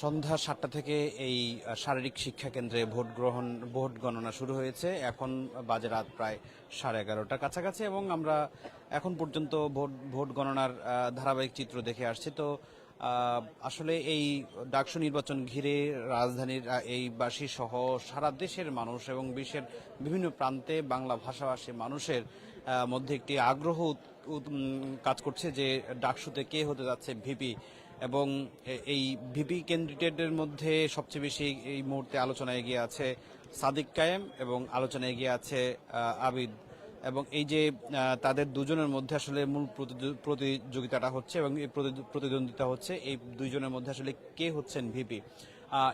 সন্ধ্যা সাতটা থেকে এই শারীরিক শিক্ষা কেন্দ্রে ভোট গ্রহণ, ভোট গণনা শুরু হয়েছে। এখন বাজে রাত প্রায় সাড়ে এগারোটার কাছাকাছি এবং আমরা এখন পর্যন্ত ভোট ভোট গণনার ধারাবাহিক চিত্র দেখে আসছি। তো আসলে এই ডাকসু নির্বাচন ঘিরে রাজধানীর এই বাসী সহ সারা দেশের মানুষ এবং বিশ্বের বিভিন্ন প্রান্তে বাংলা ভাষাভাষী মানুষের মধ্যে একটি আগ্রহ কাজ করছে যে ডাকসুতে কে হতে যাচ্ছে ভিপি। এবং এই ভিপি ক্যান্ডিডেটের মধ্যে সবচেয়ে বেশি এই মুহূর্তে আলোচনায় এগিয়ে আছে সাদিক কায়েম এবং আলোচনা এগিয়ে আছে আবিদ। এবং এই যে তাদের দুজনের মধ্যে আসলে মূল প্রতিযোগিতাটা হচ্ছে এবং এই প্রতি- প্রতিদ্বন্দ্বিতা হচ্ছে, এই দুইজনের মধ্যে আসলে কে হচ্ছেন ভিপি।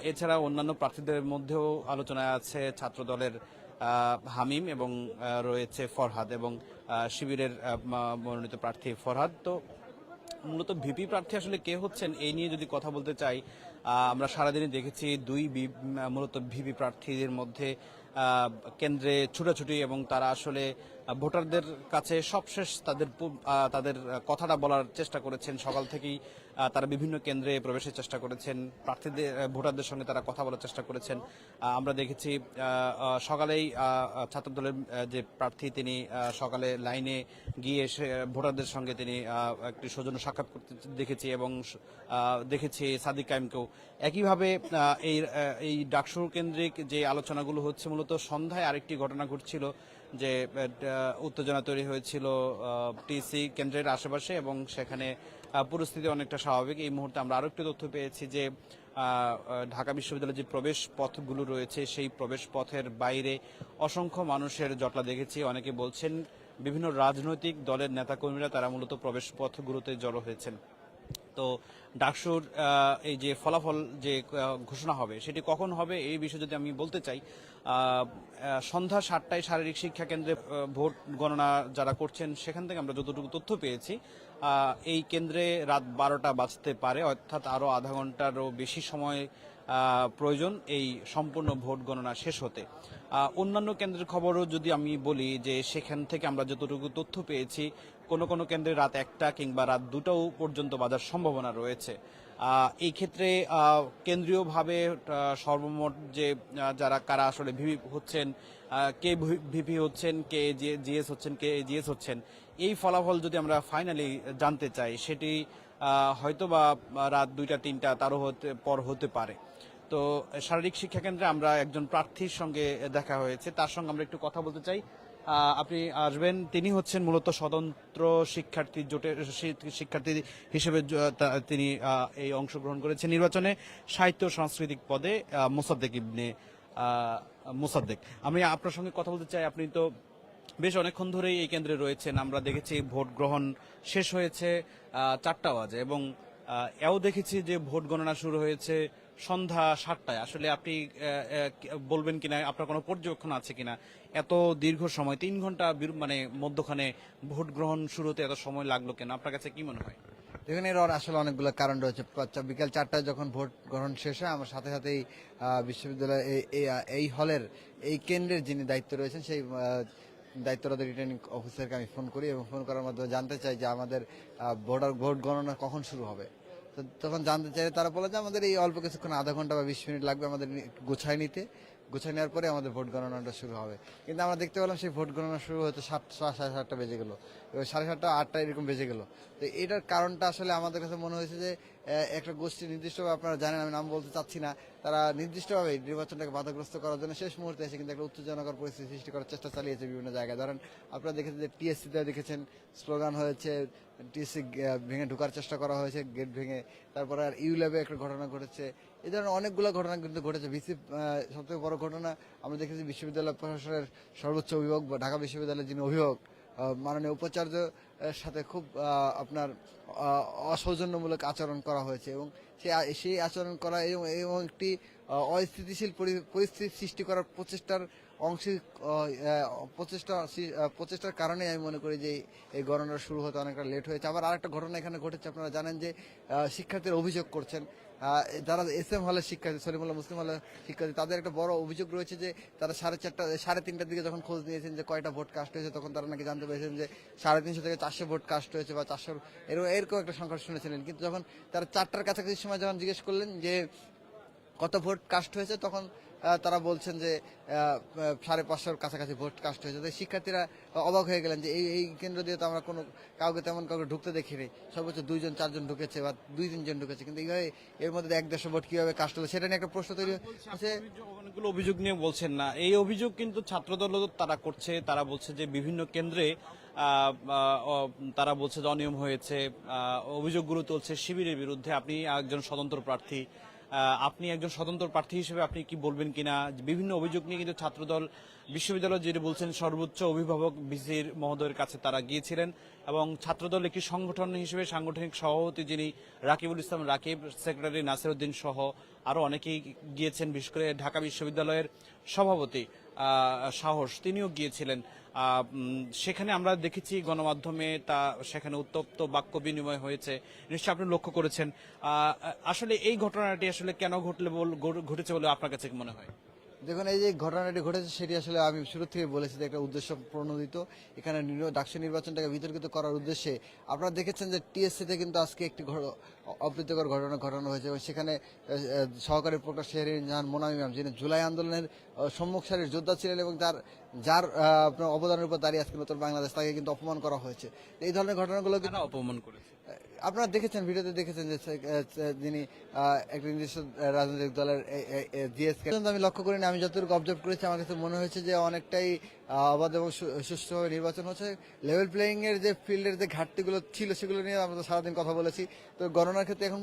এছাড়া অন্যান্য প্রার্থীদের মধ্যেও আলোচনায় আছে ছাত্র দলের হামিম এবং রয়েছে ফরহাদ এবং শিবিরের মনোনীত প্রার্থী ফরহাদ। তো মূলত ভিপি প্রার্থী আসলে কে হচ্ছেন এই নিয়ে যদি কথা বলতে চাই আমরা সারাদিনই দেখেছি দুই মূলত ভিপি প্রার্থীদের মধ্যে কেন্দ্রে ছুটাছুটি এবং তারা আসলে ভোটারদের কাছে সবশেষ তাদের তাদের কথাটা বলার চেষ্টা করেছেন। সকাল থেকেই তারা বিভিন্ন কেন্দ্রে প্রবেশের চেষ্টা করেছেন প্রার্থীদের ভোটারদের সঙ্গে তারা কথা বলার চেষ্টা করেছেন। আমরা দেখেছি সকালেই আহ, ছাত্রদলের যে প্রার্থী তিনি সকালে লাইনে গিয়ে এসে ভোটারদের সঙ্গে তিনি একটি সৌজন্য সাক্ষাৎ করতে দেখেছি এবং দেখেছি সাদিক কায়েমকেও। একইভাবে এই এই ডাকসুর কেন্দ্রিক যে আলোচনাগুলো হচ্ছে মূলত সন্ধ্যায় আরেকটি ঘটনা ঘটছিল। যে উত্তেজনা তৈরি হয়েছিল টিসি কেন্দ্রের আশেপাশে এবং সেখানে পরিস্থিতি অনেকটা স্বাভাবিক। এই মুহূর্তে আমরা আরও একটু তথ্য পেয়েছি যে ঢাকা বিশ্ববিদ্যালয়ের যে প্রবেশ পথগুলো রয়েছে, সেই প্রবেশ পথের বাইরে অসংখ্য মানুষের জটলা দেখেছি। অনেকে বলছেন, বিভিন্ন রাজনৈতিক দলের নেতাকর্মীরা তারা মূলত প্রবেশ পথগুলোতে জড়ো হয়েছেন। তো ডাকসুর এই যে ফলাফল যে ঘোষণা হবে, সেটি কখন হবে এই বিষয়ে যদি আমি বলতে চাই সন্ধ্যা সাতটায় শারীরিক শিক্ষা কেন্দ্রে ভোট গণনা যারা করছেন, সেখান থেকে আমরা যতটুকু তথ্য পেয়েছি এই কেন্দ্রে রাত বারোটা বাজতে পারে, অর্থাৎ আরও আধা ঘন্টারও বেশি সময় প্রয়োজন এই সম্পূর্ণ ভোট গণনা শেষ হতে। অন্যান্য কেন্দ্রের খবরও যদি আমি বলি যে, সেখান থেকে আমরা যতটুকু তথ্য পেয়েছি কোনো কোনো কেন্দ্রে রাত একটা কিংবা রাত দুটাও পর্যন্ত বাজার সম্ভাবনা রয়েছে। এই ক্ষেত্রে কেন্দ্রীয়ভাবে সর্বমোট যে যারা, কারা আসলে ভিপি হচ্ছেন কে ভিপি হচ্ছেন, কে জিএস হচ্ছেন, কে জিএস হচ্ছেন, এই ফলাফল যদি আমরা ফাইনালি জানতে চাই, সেটি হয়তো বা রাত দুইটা, তিনটা তারও হতে, পর হতে পারে। তো শারীরিক শিক্ষা কেন্দ্রে আমরা একজন প্রার্থীর সঙ্গে দেখা হয়েছে, তার সঙ্গে আমরা একটু কথা বলতে চাই। আপনি আসবেন, তিনি হচ্ছেন মূলত স্বতন্ত্র শিক্ষার্থী জোটের শিক্ষার্থী হিসেবে তিনি এই অংশগ্রহণ করেছেন নির্বাচনে সাহিত্য সাংস্কৃতিক পদে মোসাদ্দেক ইবনে মোসাদ্দেক। আমি আপনার সঙ্গে কথা বলতে চাই, আপনি তো বেশ অনেকক্ষণ ধরেই এই কেন্দ্রে রয়েছেন, আমরা দেখেছি ভোট গ্রহণ শেষ হয়েছে চারটা বাজে এবং এও দেখেছি যে ভোট গণনা শুরু হয়েছে সন্ধ্যা সাতটায়। আসলে আপনি বলবেন কিনা, আপনার কোনো পর্যবেক্ষণ আছে কিনা? এত দীর্ঘ সময়, তিন ঘণ্টা মানে মধ্যখানে ভোট গ্রহণ শুরু হতে এত সময় লাগল কেন? আপনার কাছে কি মনে হয়? দেখুন এর আসলে অনেকগুলো কারণ রয়েছে। বিকাল চারটায় যখন ভোট গ্রহণ শেষ হয়, আমার সাথে সাথেই বিশ্ববিদ্যালয় এই- হলের এই কেন্দ্রের যিনি দায়িত্ব রয়েছেন, সেই দায়িত্বরত রিটার্নিং অফিসারকে আমি ফোন করি এবং ফোন করার মাধ্যমে জানতে চাই যে আমাদের ভোটার, ভোট গণনা কখন শুরু হবে। তো তখন জানতে চাইলে তারা বলে যে আমাদের এই অল্প কিছুক্ষণ, আধা ঘণ্টা বা বিশ মিনিট লাগবে আমাদের গোছায় নিতে। গুছায় নেওয়ার পরে আমাদের ভোট গণনাটা শুরু হবে। কিন্তু আমরা দেখতে পেলাম সেই ভোট গণনা শুরু হতে সাতটা, সাড়ে সাতটা বেজে গেল। সাড়ে সাতটা আটটা এরকম বেজে গেল। তো এটার কারণটা আসলে আমাদের কাছে মনে হয়েছে যে একটা গোষ্ঠী নির্দিষ্টভাবে আপনারা জানেন, আমি নাম বলতে চাচ্ছি না। তারা নির্দিষ্টভাবে নির্বাচনটাকে বাধাগ্রস্ত করার জন্য শেষ মুহূর্তে এসে কিন্তু একটা উত্তেজনাকর পরিস্থিতি সৃষ্টি করার চেষ্টা চালিয়েছে বিভিন্ন জায়গায়। ধরেন, আপনারা দেখেছেন যে টিএসসিতে দেখেছেন, স্লোগান হয়েছে, টিএসসি ভেঙে ঢোকার চেষ্টা করা হয়েছে, গেট ভেঙে। তারপরে আর ইউ ল্যাবে একটা ঘটনা ঘটেছে। এই ধরনের অনেকগুলো ঘটনা কিন্তু ঘটেছে। ভিসি সবথেকে বড় ঘটনা, আমরা দেখেছি বিশ্ববিদ্যালয় প্রশাসনের সর্বোচ্চ অভিভাবক ঢাকা বিশ্ববিদ্যালয়ের যিনি অভিভাবক মাননীয় উপাচার্য সাথে খুব আপনার অসৌজন্যমূলক আচরণ করা হয়েছে এবং সে, সেই আচরণ করা এবং একটি অস্থিতিশীল পরি- পরিস্থিতি সৃষ্টি করার প্রচেষ্টার অংশিক প্রচেষ্টা প্রচেষ্টার কারণে আমি মনে করি যে এই গণনা শুরু হতে অনেকটা লেট হয়েছে। আবার আরেকটা ঘটনা এখানে ঘটেছে, আপনারা জানেন যে শিক্ষার্থীরা অভিযোগ করছেন। যারা এস এম হলের শিক্ষার্থী, সলিমুল্লাহ মুসলিম হলের শিক্ষার্থী, তাদের একটা বড় অভিযোগ রয়েছে যে, তারা সাড়ে চারটা, সাড়ে তিনটার দিকে যখন খোঁজ নিয়েছেন যে, কয়টা ভোট কাস্ট হয়েছে, তখন তারা নাকি জানতে পেরেছেন যে, সাড়ে তিনশো থেকে চারশো ভোট কাস্ট হয়েছে বা চারশো, এরকম এরকম একটা সংখ্যা শুনেছিলেন। কিন্তু যখন তারা চারটার কাছাকাছি সময় যখন জিজ্ঞেস করলেন যে, কত ভোট কাস্ট হয়েছে, তখন তারা বলছেন যে সাড়ে পাঁচশোর কাছাকাছি ভোট কাস্ট হয়েছে। তো শিক্ষার্থীরা অবাক হয়ে গেলেন যে এই এই কেন্দ্র দিয়ে তো আমরা কোনো কাউকে তেমন কাউকে ঢুকতে দেখিনি। সর্বোচ্চ দুইজন চারজন ঢুকেছে বা দুই তিনজন ঢুকেছে। কিন্তু এইভাবে এর মধ্যে এক দেড়শো ভোট কীভাবে কাস্ট হলো সেটা নিয়ে একটা প্রশ্ন তৈরি হচ্ছে। অনেকগুলো অভিযোগ নিয়ে বলছেন না এই অভিযোগ কিন্তু ছাত্রদল তারা করছে। তারা বলছে যে বিভিন্ন কেন্দ্রে তারা বলছে যে অনিয়ম হয়েছে। অভিযোগগুলো তুলছে শিবিরের বিরুদ্ধে। আপনি একজন স্বতন্ত্র প্রার্থী আপনি একজন স্বতন্ত্র প্রার্থী হিসেবে আপনি কি বলবেন কিনা? বিভিন্ন অভিযোগ নিয়ে কিন্তু ছাত্রদল, বিশ্ববিদ্যালয় যেটা বলছেন, সর্বোচ্চ অভিভাবক বিসির মহোদয়ের কাছে তারা গিয়েছিলেন এবং ছাত্রদল একটি সংগঠন হিসেবে সাংগঠনিক সভাপতি যিনি রাকিবুল ইসলাম রাকিব, সেক্রেটারি নাসির উদ্দিন সহ আরও অনেকেই গিয়েছেন, বিশেষ করে ঢাকা বিশ্ববিদ্যালয়ের সভাপতি সাহস, তিনিও গিয়েছিলেন। সেখানে আমরা দেখেছি গণমাধ্যমে তা সেখানে উত্তপ্ত বাক্য বিনিময় হয়েছে। নিশ্চয়ই আপনি লক্ষ্য করেছেন। আসলে এই ঘটনাটি আসলে কেন ঘটলে ঘটেছে বলে আপনার কাছে মনে হয়? দেখুন, এই যে ঘটনাটি ঘটেছে, সেটি আসলে আমি শুরু থেকে বলেছি যে একটা উদ্দেশ্য প্রণোদিত। এখানে ডাকসু নির্বাচনটাকে বিতর্কিত করার উদ্দেশ্যে আপনারা দেখেছেন যে টিএসসিতে কিন্তু আজকে একটি অপ্রীতিকর ঘটনা ঘটানো হয়েছে এবং সেখানে সহকারী প্রকাশ শেহরি জাহান মোনামি ম্যাম, যিনি জুলাই আন্দোলনের সম্মুখ সারির যোদ্ধা ছিলেন এবং তার, যার আপনার অবদানের উপর দাঁড়িয়ে আজকে নতুন বাংলাদেশ, তাকে কিন্তু অপমান করা হয়েছে। এই ধরনের ঘটনাগুলো অপমান করেছে? আপনারা দেখেছেন, ভিডিওতে দেখেছেন যে যিনি একটা নির্দিষ্ট রাজনৈতিক দলের জিএসকে। আমি লক্ষ্য করিনি, আমি যতটুকু অবজার্ভ করেছি, আমার কাছে মনে হয়েছে যে অনেকটাই অবাধ এবং সুষ্ঠুভাবে নির্বাচন হচ্ছে। লেভেল প্লেয়িংয়ের যে ফিল্ডের যে ঘাটতিগুলো ছিল, সেগুলো নিয়ে আমরা সারাদিন কথা বলেছি। তো গণনার ক্ষেত্রে এখন